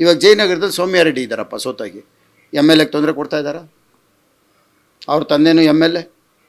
ಇವಾಗ ಜಯನಗರದಲ್ಲಿ ಸೌಮ್ಯ ರೆಡ್ಡಿ ಇದ್ದಾರಪ್ಪ ಸೋತಾಗಿ. ಎಂ ಎಲ್ ಎಗೆ ತೊಂದರೆ ಕೊಡ್ತಾ ಇದ್ದಾರಾ? ಅವ್ರ ತಂದೆನೂ ಎಂ ಎಲ್ ಎ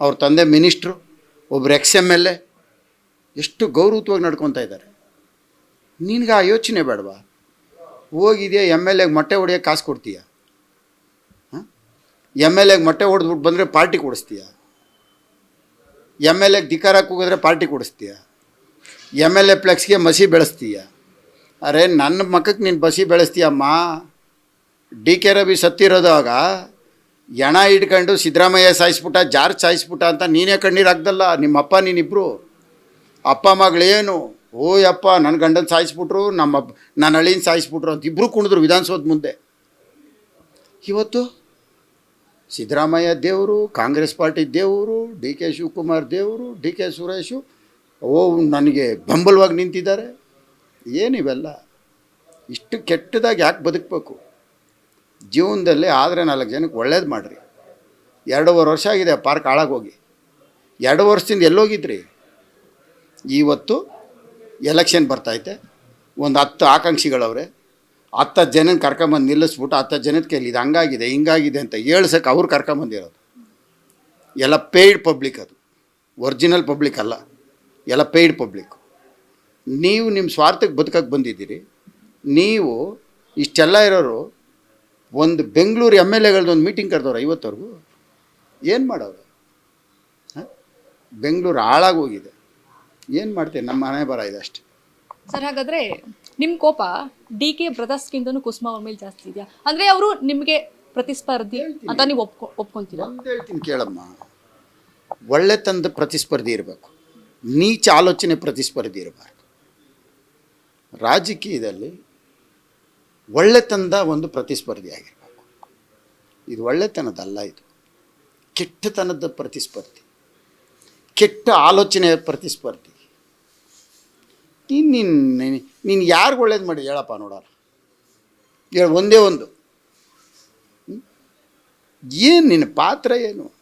ಅವ್ರ ತಂದೆ ಮಿನಿಸ್ಟ್ರು ಒಬ್ಬರು ಎಕ್ಸ್ ಎಂ ಎಲ್ ಎ ಎಷ್ಟು ಗೌರವತ್ವವಾಗಿ ನಡ್ಕೊತಾ ಇದ್ದಾರೆ. ನಿನಗೆ ಆ ಯೋಚನೆ ಬೇಡವಾ? ಹೋಗಿದೆಯಾ ಎಂ ಎಲ್ ಎಗೆ ಮೊಟ್ಟೆ ಹೊಡೆಯೋಕೆ ಕಾಸು ಕೊಡ್ತೀಯ? ಎಂ ಎಲ್ ಎಗೆ ಮೊಟ್ಟೆ ಹೊಡೆದ್ಬಿಟ್ಟು ಬಂದರೆ ಪಾರ್ಟಿ ಕೊಡಿಸ್ತೀಯ? ಎಂ ಎಲ್ ಎಗೆ ಧಿಕಾರಕ್ಕೆ ಹೋಗಿದ್ರೆ ಪಾರ್ಟಿ ಕೊಡಿಸ್ತೀಯ? ಎಂ ಎಲ್ ಎ ಫ್ಲೆಕ್ಸ್ಗೆ ಮಸಿ ಬೆಳೆಸ್ತೀಯ? ಅರೆ, ನನ್ನ ಮಕ್ಕಕ್ಕೆ ನೀನು ಬಸಿ ಬೆಳೆಸ್ತೀಯಮ್ಮ. ಡಿ ಕೆ ರವಿ ಸತ್ತಿರೋದಾಗ ಎಣ ಇಟ್ಕೊಂಡು ಸಿದ್ದರಾಮಯ್ಯ ಸಾಯಿಸ್ಬಿಟ್ಟ, ಜಾರ್ಜ್ ಸಾಯಿಸ್ಬಿಟ್ಟ ಅಂತ ನೀನೇ ಕಣ್ಣೀರು ಹಾಕ್ದಲ್ಲ, ನಿಮ್ಮಪ್ಪ ನೀನಿಬ್ಬರು ಅಪ್ಪ ಮಗಳೇನು ಓ ಯಪ್ಪ ನನ್ನ ಗಂಡನ ಸಾಯಿಸ್ಬಿಟ್ರು, ನಮ್ಮ ನನ್ನ ಹಳ್ಳಿನ ಸಾಯಿಸ್ಬಿಟ್ರು ಅಂತ ಇಬ್ಬರು ಕುಣಿದ್ರು ವಿಧಾನಸೌಧ ಮುಂದೆ. ಇವತ್ತು ಸಿದ್ದರಾಮಯ್ಯ ದೇವರು, ಕಾಂಗ್ರೆಸ್ ಪಾರ್ಟಿ ದೇವರು, ಡಿ ಕೆ ಶಿವಕುಮಾರ್ ದೇವರು, ಡಿ ಕೆ ಸುರೇಶು, ಓ, ನನಗೆ ಬೆಂಬಲವಾಗಿ ನಿಂತಿದ್ದಾರೆ. ಏನಿವೆಲ್ಲ ಇಷ್ಟು ಕೆಟ್ಟದಾಗಿ ಯಾಕೆ ಬದುಕಬೇಕು? ಜೀವನದಲ್ಲಿ ಆದರೆ ನಾಲ್ಕು ಜನಕ್ಕೆ ಒಳ್ಳೇದು ಮಾಡಿರಿ. ಎರಡೂವರೆ ವರ್ಷ ಆಗಿದೆ ಪಾರ್ಕ್ ಹಾಳಾಗೋಗಿ. ಎರಡು ವರ್ಷದಿಂದ ಎಲ್ಲೋಗಿದ್ರಿ? ಇವತ್ತು ಎಲೆಕ್ಷನ್ ಬರ್ತೈತೆ ಒಂದು ಹತ್ತು ಆಕಾಂಕ್ಷಿಗಳವ್ರೆ. ಹತ್ತು ಜನನ ಕರ್ಕೊಂಬಂದು ನಿಲ್ಲಿಸ್ಬಿಟ್ಟು ಹತ್ತು ಜನದ ಕೈಲಿ ಇದು ಹಂಗಾಗಿದೆ, ಹಿಂಗಾಗಿದೆ ಅಂತ ಹೇಳ್ಸಕ್ಕೆ ಅವ್ರು ಕರ್ಕೊಂಬಂದಿರೋದು. ಎಲ್ಲ ಪೇಯ್ಡ್ ಪಬ್ಲಿಕ್ ಅದು. ಒರ್ಜಿನಲ್ ಪಬ್ಲಿಕ್ ಅಲ್ಲ. ಎಲ್ಲ ಪೇಯ್ಡ್ ಪಬ್ಲಿಕ್ ನೀವು ನಿಮ್ಮ ಸ್ವಾರ್ಥಕ್ಕೆ ಬದುಕಕ್ಕೆ ಬಂದಿದ್ದೀರಿ. ನೀವು ಇಷ್ಟೆಲ್ಲ ಇರೋರು ಒಂದು ಬೆಂಗಳೂರು ಎಂ ಎಲ್ ಎಗಳ್ದು ಒಂದು ಮೀಟಿಂಗ್ ಕರೆದವ್ರು ಐವತ್ತವರೆಗೂ. ಏನು ಮಾಡೋರು ಹಾಂ? ಬೆಂಗಳೂರು ಹಾಳಾಗೋಗಿದೆ ಏನು ಮಾಡ್ತೀವಿ ನಮ್ಮ ಮನೆ ಬರ ಇದೆ ಅಷ್ಟೇ. ಸರ್ ಹಾಗಾದ್ರೆ ನಿಮ್ಮ ಕೋಪ ಡಿ ಕೆ ಬ್ರದರ್ಸ್ಗಿಂತನೂ ಕುಸುಮ ಅವ್ರ ಮೇಲೆ ಜಾಸ್ತಿ ಇದೆಯಾ? ಅಂದ್ರೆ ಅವರು ನಿಮಗೆ ಪ್ರತಿಸ್ಪರ್ಧಿ ಅಂತ ನೀವು ಒಪ್ಕೊ ಒಪ್ಕೊಂತೀರಾ ಒಂದು ಹೇಳ್ತೀನಿ ಕೇಳಮ್ಮ. ಒಳ್ಳೆತನದ ಪ್ರತಿಸ್ಪರ್ಧಿ ಇರಬೇಕು. ನೀಚ ಆಲೋಚನೆ ಪ್ರತಿಸ್ಪರ್ಧಿ ಇರಬಾರ್ದು. ರಾಜಕೀಯದಲ್ಲಿ ಒಳ್ಳೆತನದ ಒಂದು ಪ್ರತಿಸ್ಪರ್ಧಿ ಆಗಿರಬೇಕು ಇದು ಒಳ್ಳೆತನದಲ್ಲ ಇದು. ಕೆಟ್ಟತನದ ಪ್ರತಿಸ್ಪರ್ಧಿ. ಕೆಟ್ಟ ಆಲೋಚನೆಯ ಪ್ರತಿಸ್ಪರ್ಧಿ. ನೀನು ನೀನು ನೀನು ಯಾರಿಗೆ ಒಳ್ಳೇದು ಮಾಡಿ ಹೇಳಪ್ಪ ನೋಡೋಣ. ಹೇಳ, ಒಂದೇ ಒಂದು. ಏನು ನಿನ್ನ ಪಾತ್ರ ಏನು?